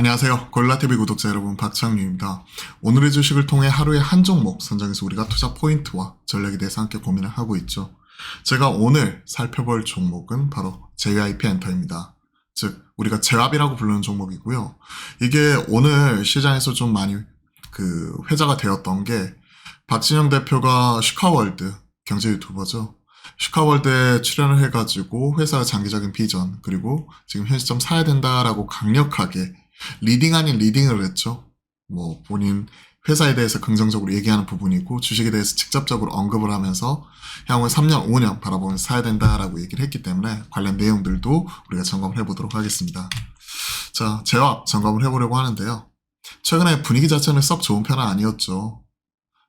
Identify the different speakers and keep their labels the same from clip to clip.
Speaker 1: 안녕하세요. 골라TV 구독자 여러분 박창규입니다. 오늘의 주식을 통해 하루에 한 종목 선정해서 우리가 투자 포인트와 전략에 대해서 함께 고민을 하고 있죠. 제가 오늘 살펴볼 종목은 바로 JYP 엔터입니다. 즉 우리가 제압이라고 부르는 종목이고요. 이게 오늘 시장에서 좀 많이 그 회자가 되었던 게 박진영 대표가 슈카월드 경제 유튜버죠. 슈카월드에 출연을 해가지고 회사의 장기적인 비전 그리고 지금 현 시점 사야 된다라고 강력하게 리딩 아닌 리딩을 했죠. 뭐 본인 회사에 대해서 긍정적으로 얘기하는 부분이고 주식에 대해서 직접적으로 언급을 하면서 향후 3년, 5년 바라보면서 사야 된다라고 얘기를 했기 때문에 관련 내용들도 우리가 점검을 해보도록 하겠습니다. 자, 제압 점검을 해보려고 하는데요. 최근에 분위기 자체는 썩 좋은 편은 아니었죠.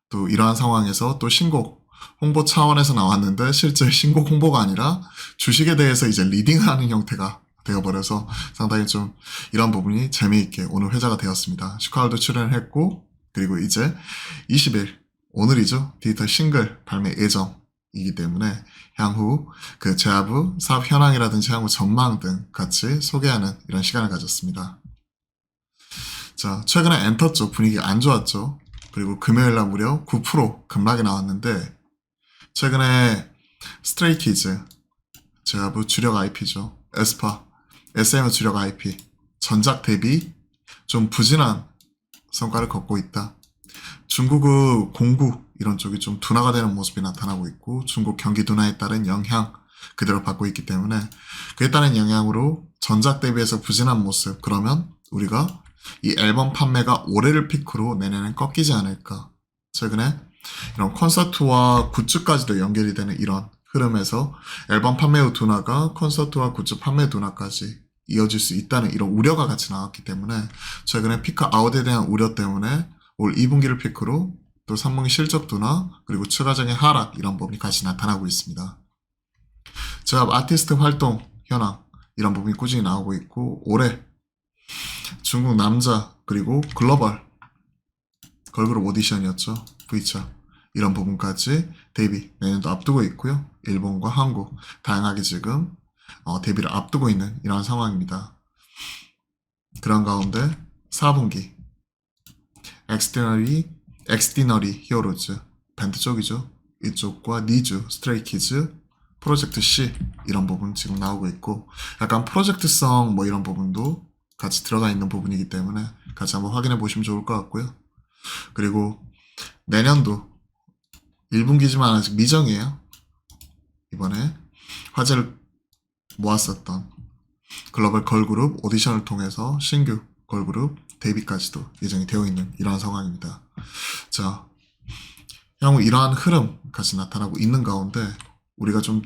Speaker 1: 또 이러한 상황에서 또 신곡 홍보 차원에서 나왔는데 실제 신곡 홍보가 아니라 주식에 대해서 이제 리딩하는 형태가 되어버려서 상당히 좀 이런 부분이 재미있게 오늘 회자가 되었습니다. 슈카월도 출연을 했고 그리고 이제 20일 오늘이죠 디지털 싱글 발매 예정이기 때문에 향후 그 제아부 사업 현황이라든지 향후 전망 등 같이 소개하는 이런 시간을 가졌습니다. 자 최근에 엔터 쪽 분위기 안 좋았죠. 그리고 금요일날 무려 9% 급락이 나왔는데 최근에 스트레이키즈 제아부 주력 IP죠. 에스파 SM 주력 IP 전작 대비 좀 부진한 성과를 거고 있다. 중국의 공구 이런 쪽이 좀 둔화가 되는 모습이 나타나고 있고 중국 경기 둔화에 따른 영향 그대로 받고 있기 때문에 그에 따른 영향으로 전작 대비해서 부진한 모습 그러면 우리가 이 앨범 판매가 올해를 피크로 내년엔 꺾이지 않을까 최근에 이런 콘서트와 굿즈까지도 연결이 되는 이런 흐름에서 앨범 판매 후 둔화가 콘서트와 굿즈 판매 둔화까지 이어질 수 있다는 이런 우려가 같이 나왔기 때문에 최근에 피크 아웃에 대한 우려 때문에 올 2분기를 피크로 또 3분기 실적 둔화 그리고 추가적인 하락 이런 부분이 같이 나타나고 있습니다. 제가 아티스트 활동 현황 이런 부분이 꾸준히 나오고 있고 올해 중국 남자 그리고 글로벌 걸그룹 오디션이었죠 V차 이런 부분까지 데뷔 내년도 앞두고 있고요. 일본과 한국 다양하게 지금 어, 데뷔를 앞두고 있는 이런 상황입니다. 그런 가운데 4분기 엑스티너리 엑스티너리 히어로즈 밴드 쪽이죠. 이쪽과 니즈 스트레이키즈 프로젝트 C 이런 부분 지금 나오고 있고 약간 프로젝트성 뭐 이런 부분도 같이 들어가 있는 부분이기 때문에 같이 한번 확인해 보시면 좋을 것 같고요. 그리고 내년도 1분기지만 아직 미정이에요. 이번에 화제를 모았었던 글로벌 걸그룹 오디션을 통해서 신규 걸그룹 데뷔까지도 예정이 되어 있는 이러한 상황입니다. 자, 향후 이러한 흐름 같이 나타나고 있는 가운데 우리가 좀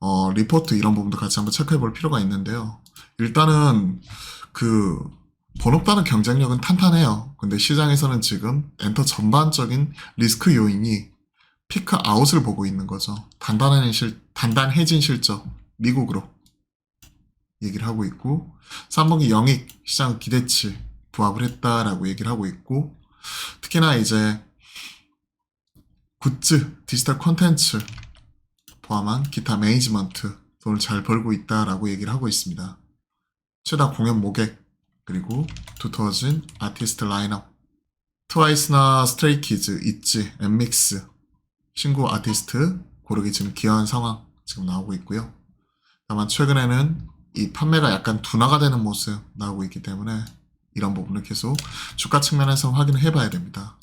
Speaker 1: 어, 리포트 이런 부분도 같이 한번 체크해 볼 필요가 있는데요. 일단은 그 번업다는 경쟁력은 탄탄해요. 근데 시장에서는 지금 엔터 전반적인 리스크 요인이 피크 아웃을 보고 있는 거죠. 단단한 실, 단단해진 실적, 미국으로 얘기를 하고 있고, 3분기 영익 시장 기대치 부합을 했다라고 얘기를 하고 있고, 특히나 이제 굿즈, 디지털 콘텐츠 포함한 기타 매니지먼트 돈을 잘 벌고 있다라고 얘기를 하고 있습니다. 최다 공연 모객, 그리고 두터워진 아티스트 라인업, 트와이스나 스트레이키즈, 있지, 엠믹스, 신구 아티스트 고르기 지금 기여한 상황 지금 나오고 있고요. 다만 최근에는 이 판매가 약간 둔화가 되는 모습 나오고 있기 때문에 이런 부분을 계속 주가 측면에서 확인을 해봐야 됩니다.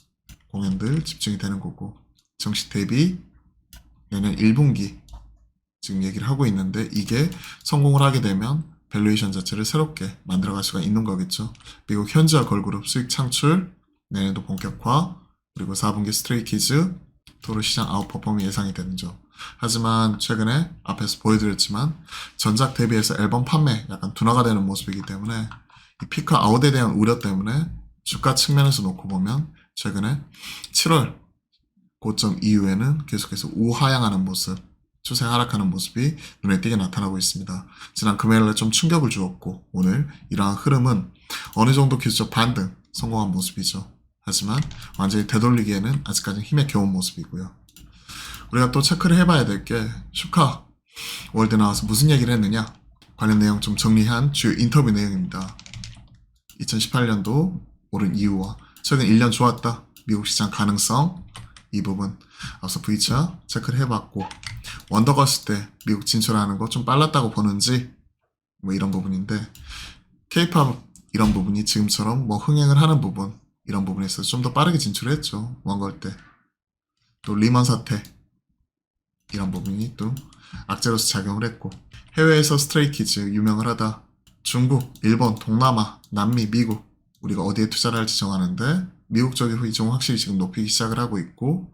Speaker 1: 공연들 집중이 되는 거고 정식 대비 내년 1분기 지금 얘기를 하고 있는데 이게 성공을 하게 되면 밸류에이션 자체를 새롭게 만들어갈 수가 있는 거겠죠. 미국 현지화 걸그룹 수익 창출 내년도 본격화 그리고 4분기 스트레이키즈 도로 시장 아웃퍼폼이 예상이 되는 점. 하지만 최근에 앞에서 보여드렸지만 전작 대비해서 앨범 판매 약간 둔화가 되는 모습이기 때문에 이 피크 아웃에 대한 우려 때문에 주가 측면에서 놓고 보면 최근에 7월 고점 이후에는 계속해서 우하향하는 모습, 추세 하락하는 모습이 눈에 띄게 나타나고 있습니다. 지난 금요일에 좀 충격을 주었고 오늘 이러한 흐름은 어느 정도 기술적 반등 성공한 모습이죠. 하지만 완전히 되돌리기에는 아직까지 힘에 겨운 모습이고요. 우리가 또 체크를 해봐야 될 게 슈카 월드 나와서 무슨 얘기를 했느냐 관련 내용 좀 정리한 주요 인터뷰 내용입니다. 2018년도 오른 이유와 최근 1년 좋았다. 미국 시장 가능성 이 부분 앞서 V차 체크를 해봤고 원더걸스 때 미국 진출하는 거 좀 빨랐다고 보는지 뭐 이런 부분인데 K-팝 이런 부분이 지금처럼 뭐 흥행을 하는 부분 이런 부분에서 좀 더 빠르게 진출했죠. 원걸 때. 또 리먼 사태. 이런 부분이 또 악재로서 작용을 했고. 해외에서 스트레이키즈 유명을 하다. 중국, 일본, 동남아, 남미, 미국. 우리가 어디에 투자를 할지 정하는데 미국 쪽의 비중 확실히 지금 높이기 시작을 하고 있고.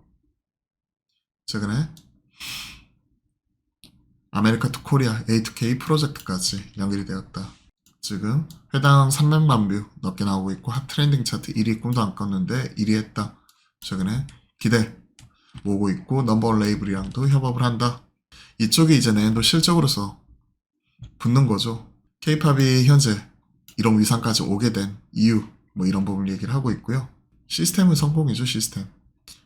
Speaker 1: 최근에 아메리카 투 코리아 A2K 프로젝트까지 연결이 되었다. 지금 회당 300만 뷰 넘게 나오고 있고 핫 트렌딩 차트 1위 꿈도 안 꿨는데 1위 했다. 최근에 기대 모으고 있고 넘버원 레이블이랑도 협업을 한다. 이쪽이 이제 내년도 실적으로서 붙는 거죠. K-팝이 현재 이런 위상까지 오게 된 이유 뭐 이런 부분을 얘기를 하고 있고요. 시스템은 성공이죠 시스템.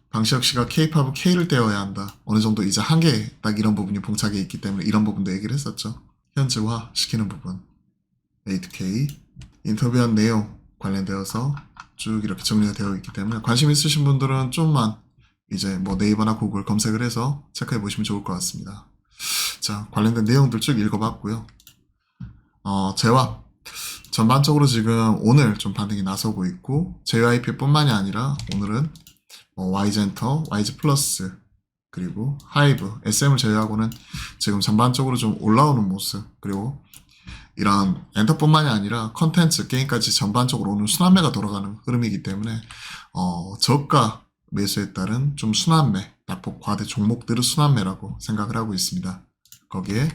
Speaker 1: 방시혁 씨가 K-팝은 K를 떼어야 한다. 어느 정도 이제 한계 딱 이런 부분이 봉착해 있기 때문에 이런 부분도 얘기를 했었죠. 현지화 시키는 부분. A2K 인터뷰한 내용 관련되어서 쭉 이렇게 정리가 되어 있기 때문에 관심 있으신 분들은 좀만 이제 뭐 네이버나 구글 검색을 해서 체크해 보시면 좋을 것 같습니다. 자 관련된 내용들 쭉 읽어봤고요. 어 재화 전반적으로 지금 오늘 좀 반등이 나서고 있고 JYP뿐만이 아니라 오늘은 뭐 YG엔터, YG 플러스 그리고 하이브, SM을 제외하고는 지금 전반적으로 좀 올라오는 모습 그리고 이런 엔터뿐만이 아니라 컨텐츠, 게임까지 전반적으로 오는 순환매가 돌아가는 흐름이기 때문에 어, 저가 매수에 따른 좀 순환매, 낙폭 과대 종목들의 순환매라고 생각을 하고 있습니다. 거기에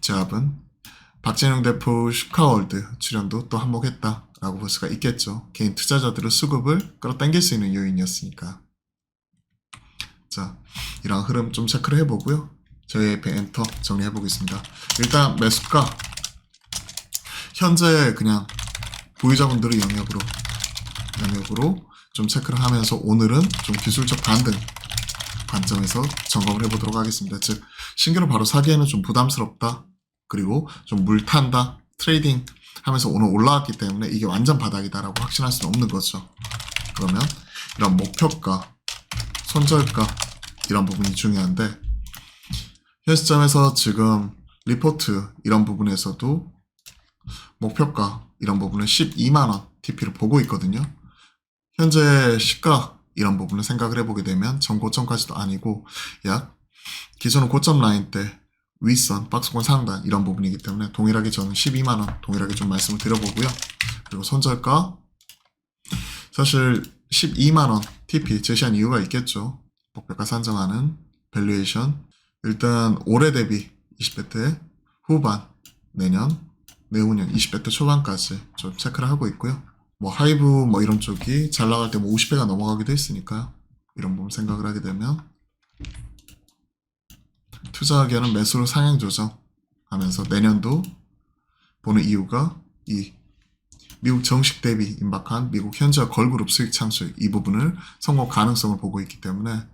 Speaker 1: 제압은 박진영 대표 슈카월드 출연도 또 한몫했다라고 볼 수가 있겠죠. 개인 투자자들의 수급을 끌어당길 수 있는 요인이었으니까. 자, 이런 흐름 좀 체크를 해보고요. 저희 엔터 정리해 보겠습니다. 일단 매수가 현재 그냥 보유자분들의 영역으로 영역으로 좀 체크를 하면서 오늘은 좀 기술적 반등 관점에서 점검을 해보도록 하겠습니다. 즉 신규로 바로 사기에는 좀 부담스럽다. 그리고 좀 물 탄다. 트레이딩 하면서 오늘 올라왔기 때문에 이게 완전 바닥이다라고 확신할 수는 없는 거죠. 그러면 이런 목표가, 손절가 이런 부분이 중요한데 현 시점에서 지금 리포트 이런 부분에서도 목표가 이런 부분은 12만원 TP를 보고 있거든요. 현재 시가 이런 부분을 생각을 해보게 되면 전고점까지도 아니고 약 기존은 고점 라인 때 윗선, 박스권 상단 이런 부분이기 때문에 동일하게 저는 12만원 동일하게 좀 말씀을 드려보고요. 그리고 손절가 사실 12만원 TP 제시한 이유가 있겠죠. 목표가 산정하는 밸류에이션 일단 올해 대비 20배트 후반 내년 내후년 20배트 초반까지 좀 체크를 하고 있고요. 뭐 하이브 뭐 이런 쪽이 잘 나갈 때 뭐 50배가 넘어가기도 했으니까요. 이런 부분 생각을 하게 되면 투자하기에는 매수로 상향 조정하면서 내년도 보는 이유가 이 미국 정식 대비 임박한 미국 현지화 걸그룹 수익 창출 이 부분을 성공 가능성을 보고 있기 때문에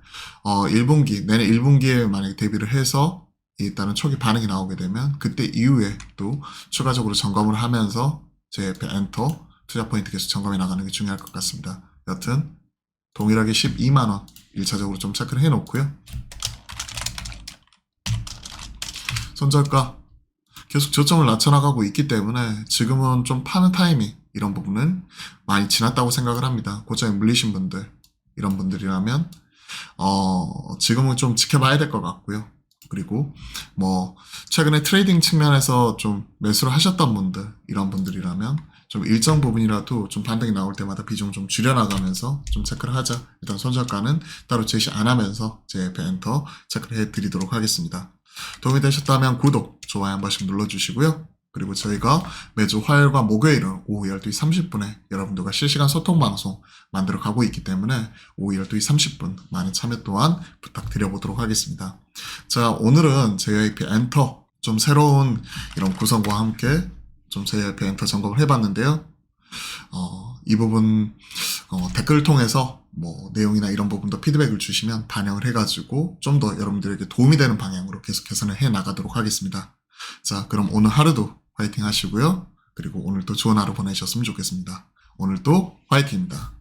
Speaker 1: 어 1분기 내년 1분기에 만약에 대비를 해서 일단은 초기 반응이 나오게 되면 그때 이후에 또 추가적으로 점검을 하면서 제 엔터 투자 포인트 계속 점검해 나가는 게 중요할 것 같습니다. 여튼 동일하게 12만원 1차적으로 좀 체크를 해 놓고요. 손절가 계속 저점을 낮춰나가고 있기 때문에 지금은 좀 파는 타이밍 이런 부분은 많이 지났다고 생각을 합니다. 고점에 물리신 분들 이런 분들이라면 어 지금은 좀 지켜봐야 될 것 같고요. 그리고 뭐 최근에 트레이딩 측면에서 좀 매수를 하셨던 분들 이런 분들이라면 좀 일정 부분이라도 좀 반등이 나올 때마다 비중 좀 줄여나가면서 좀 체크를 하자. 일단 손절가는 따로 제시 안 하면서 제 엔터 체크를 해드리도록 하겠습니다. 도움이 되셨다면 구독, 좋아요 한 번씩 눌러주시고요. 그리고 저희가 매주 화요일과 목요일은 오후 12시 30분에 여러분들과 실시간 소통 방송 만들어 가고 있기 때문에 오후 12시 30분 많은 참여 또한 부탁드려보도록 하겠습니다. 자, 오늘은 JYP 엔터 좀 새로운 이런 구성과 함께 좀 JYP 엔터 점검을 해봤는데요. 어, 이 부분 어, 댓글을 통해서 뭐 내용이나 이런 부분도 피드백을 주시면 반영을 해가지고 좀 더 여러분들에게 도움이 되는 방향으로 계속 개선을 해 나가도록 하겠습니다. 자, 그럼 오늘 하루도 화이팅 하시고요. 그리고 오늘도 좋은 하루 보내셨으면 좋겠습니다. 오늘도 화이팅입니다.